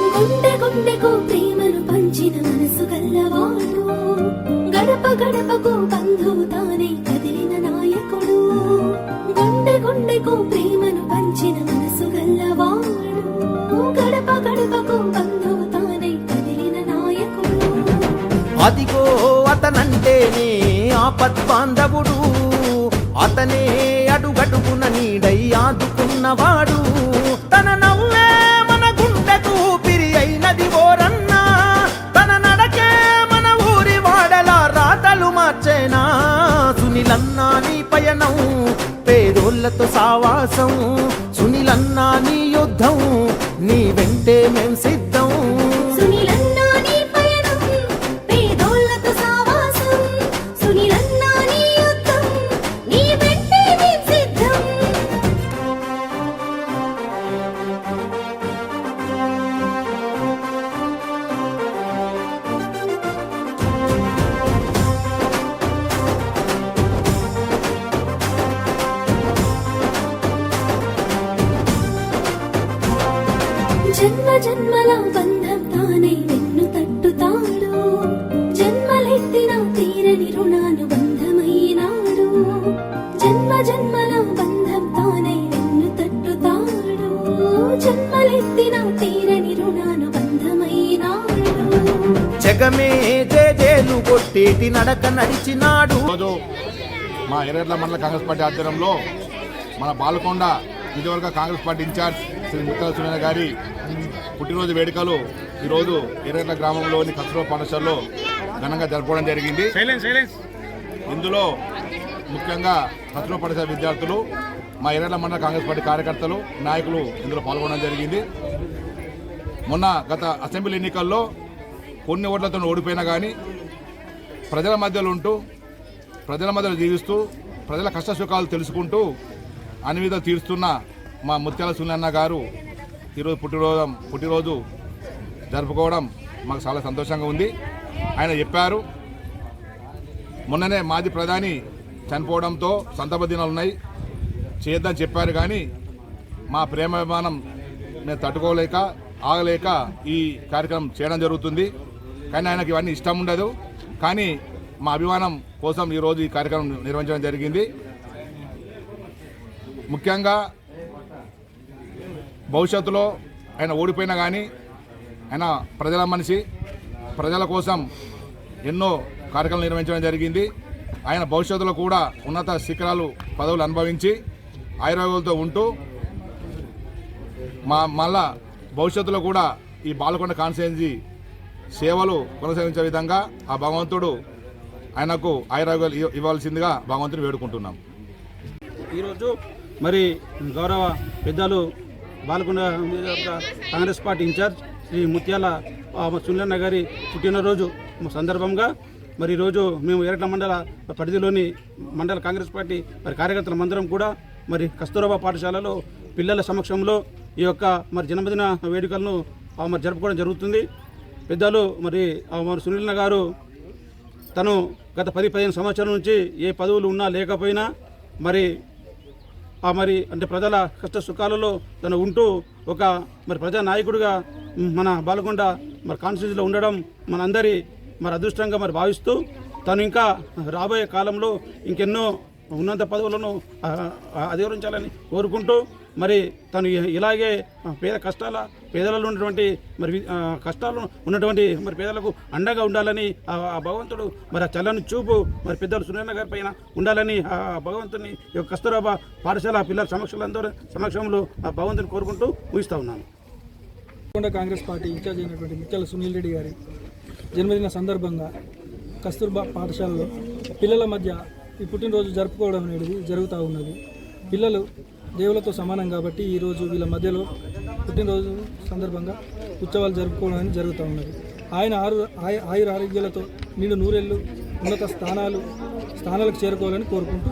గుండె గుండెకు ప్రేమను పంచిన మనసు గల్లవాడు. గడప గడపకు బంధువు తానే కదిలిన నాయకుడు. గుండె గుండెకు ప్రేమను పంచిన మనసు గల్లవాడు. గడప గడపకు బంధువు తానే కదిలిన నాయకుడు. అదిగో అతనంటేనే ఆపద్బాంధవుడు. అతనే అడుగడుగున నీడై ఆదుకున్నవాడు. పేదోళ్ళతో సావాసం సునిలన్నా నీ యుద్ధం నీ వెంటే మేం సిద్ధం. జన్మ జన్మల బంధం తానే వెన్ను తట్టుతాడు. జన్మలెత్తిన తీరని రుణాను బంధమైనాడు. జన్మ జన్మల బంధం తానే వెన్ను తట్టుతాడు. జన్మలెత్తిన తీరని రుణాను బంధమైనాడు. జగమే జేజేలు కొట్టేటి నడక నడిచినాడు. మా ఎర్రడ్ల మండల కాంగ్రెస్ పార్టీ ఆధ్వర్యంలో మన బాలకొండ నియోజకవర్గ కాంగ్రెస్ పార్టీ ఇన్ఛార్జ్ శ్రీ ముత్తల సునీల గారి పుట్టినరోజు వేడుకలు ఈరోజు ఎర్రడ్ల గ్రామంలోని కస్తూర పాఠశాలలో ఘనంగా జరుపుకోవడం జరిగింది. ఇందులో ముఖ్యంగా కస్తూర పాఠశాల విద్యార్థులు మా ఎర్రడ్ల మండల కాంగ్రెస్ పార్టీ కార్యకర్తలు నాయకులు ఇందులో పాల్గొనడం జరిగింది. మొన్న గత అసెంబ్లీ ఎన్నికల్లో కొన్ని ఓట్లతో ఓడిపోయినా కానీ ప్రజల మధ్యలో ఉంటూ ప్రజల మధ్యలో జీవిస్తూ ప్రజల కష్ట సుఖాలు తెలుసుకుంటూ అన్ని విధాలు తీరుస్తున్న మా ముత్యాల సునన్న గారు ఈరోజు పుట్టినరోజు పుట్టినరోజు జరుపుకోవడం మాకు చాలా సంతోషంగా ఉంది. ఆయన చెప్పారు మొన్ననే మాజీ ప్రధాని చనిపోవడంతో సంతాప దినాలు ఉన్నాయి. చేద్దని చెప్పారు కానీ మా ప్రేమ విమానం మేము తట్టుకోలేక ఆగలేక ఈ కార్యక్రమం చేయడం జరుగుతుంది. కానీ ఆయనకి ఇవన్నీ ఇష్టం ఉండదు. కానీ మా అభిమానం కోసం ఈరోజు ఈ కార్యక్రమం నిర్వహించడం జరిగింది. ముఖ్యంగా భవిష్యత్తులో ఆయన ఓడిపోయినా కానీ ఆయన ప్రజల మనిషి ప్రజల కోసం ఎన్నో కార్యక్రమాలు నిర్వహించడం జరిగింది. ఆయన భవిష్యత్తులో కూడా ఉన్నత శిఖరాలు పదవులు అనుభవించి ఆయుర్వేదాలతో ఉంటూ మా మళ్ళా భవిష్యత్తులో కూడా ఈ బాలకొండ కాన్స్టిట్యున్సీ సేవలు కొనసాగించే విధంగా ఆ భగవంతుడు ఆయనకు ఆయుర్వేదాలు ఇవ్వాల్సిందిగా భగవంతుని వేడుకుంటున్నాం. ఈరోజు మరి గౌరవ పెద్దలు బాలకొండ కాంగ్రెస్ పార్టీ ఇన్ఛార్జ్ శ్రీ ముత్యాల ఆ, సునీలన్న గారి పుట్టినరోజు సందర్భంగా మరి ఈరోజు మేము ఎరట్ల మండల పరిధిలోని మండల కాంగ్రెస్ పార్టీ మరి కార్యకర్తల మందరం కూడా మరి కస్తూరబా పాఠశాలలో పిల్లల సమక్షంలో ఈ యొక్క మరి జన్మదిన వేడుకలను ఆ, మరి జరుపుకోవడం జరుగుతుంది. పెద్దలు మరి మరి సునీలన్న గారు తను గత పది పదిహేను సంవత్సరాల నుంచి ఏ పదవులు ఉన్నా లేకపోయినా మరి మరి అంటే ప్రజల కష్ట సుఖాలలో తను ఉంటూ ఒక మరి ప్రజా నాయకుడిగా మన బాలకొండ మరి కాన్స్టిట్యూన్సీలో ఉండడం మనందరి మరి అదృష్టంగా మరి భావిస్తూ తను ఇంకా రాబోయే కాలంలో ఇంకెన్నో ఉన్నత పదవులను అధిగమించాలని కోరుకుంటూ మరి తను ఇలాగే పేద కష్టాల పేదలలో ఉన్నటువంటి మరి ఆ, కష్టాలు ఉన్నటువంటి మరి పేదలకు అండగా ఉండాలని ఆ భగవంతుడు మరి ఆ చల్లని చూపు మరి పెద్దలు సునీల గారి పైన ఉండాలని ఆ భగవంతుని ఈ యొక్క కస్తూరబా పాఠశాల పిల్లల సమక్షంలో సమక్షంలో ఆ భగవంతుని కోరుకుంటూ ఊహిస్తూ ఉన్నాను. కాంగ్రెస్ పార్టీ ఇన్ఛార్జ్ అయినటువంటి ముత్యాల సునీల్ రెడ్డి గారి జన్మదిన సందర్భంగా కస్తూర్బా పాఠశాలలో పిల్లల మధ్య ఈ పుట్టినరోజు జరుపుకోవడం అనేది జరుగుతూ ఉన్నది. పిల్లలు దేవులతో సమానం కాబట్టి ఈరోజు వీళ్ళ మధ్యలో పుట్టినరోజు సందర్భంగా ఉత్సవాలు జరుపుకోవడానికి జరుగుతూ ఉన్నది. ఆయన ఆరు ఆయ- ఆయుర ఆరోగ్యాలతో నిండు నూరెళ్ళు ఉన్నత స్థానాలు స్థానాలకు చేరుకోవాలని కోరుకుంటూ